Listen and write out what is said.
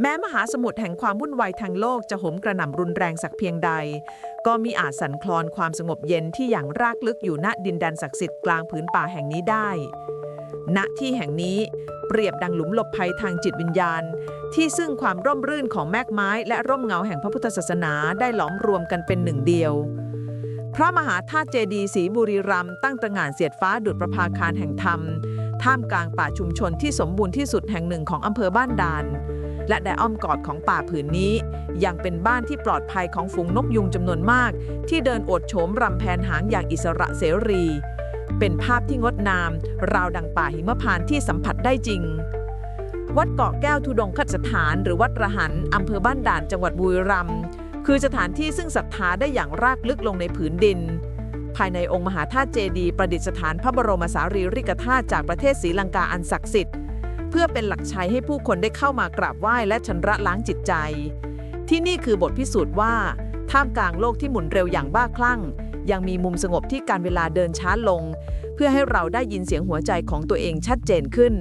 แม้มหาสมุทรแห่งความวุ่นวายทางโลกจะโหมกระหน่ำรุนแรงสักเพียงใด ก็มีอาจสั่นคลอนความสงบเย็นที่อย่างรากลึกอยู่ณดินแดนศักดิ์สิทธิ์กลางผืนป่าแห่งนี้ได้ ณที่แห่งนี้เปรียบดังหลุมหลบภัยทางจิตวิญญาณ ที่ซึ่งความร่มรื่นของแมกไม้และร่มเงาแห่งพระพุทธศาสนาได้หลอมรวมกันเป็นหนึ่งเดียวพระมหาธาตุเจดีย์ศรีบุรีรัมย์ตั้งตระหง่านเสียดฟ้าดุจประภาคารแห่งธรรม ท่ามกลางป่าชุมชนที่สมบูรณ์ที่สุดแห่งหนึ่งของอำเภอบ้านด่าน และในอ้อมกอดของป่าผืนนี้ ยังเป็นบ้านที่ปลอดภัยของฝูงนกยุงจำนวนมาก ที่เดินโอดโฉมรำแผนหางอย่างอิสระเสรี เป็นภาพที่งดงาม ราวดังป่าหิมพานที่สัมผัสได้จริง วัดเกาะแก้วทุดงคสถานหรือวัดระหันอำเภอบ้านด่านจังหวัดบุรีรัมย์คือสถานที่ซึ่งศรัทธาได้อย่างรากลึกลงในผืนดิน ภายในองค์มหาธาตุเจดีย์ประดิษฐานพระบรมสารีริกธาตุจากประเทศศรีลังกาอันศักดิ์สิทธิ์ เพื่อเป็นหลักชัยให้ผู้คนได้เข้ามากราบไหว้และชำระล้างจิตใจ ที่นี่คือบทพิสูจน์ว่า ท่ามกลางโลกที่หมุนเร็วอย่างบ้าคลั่ง ยังมีมุมสงบที่การเวลาเดินช้าลง เพื่อให้เราได้ยินเสียงหัวใจของตัวเองชัดเจนขึ้น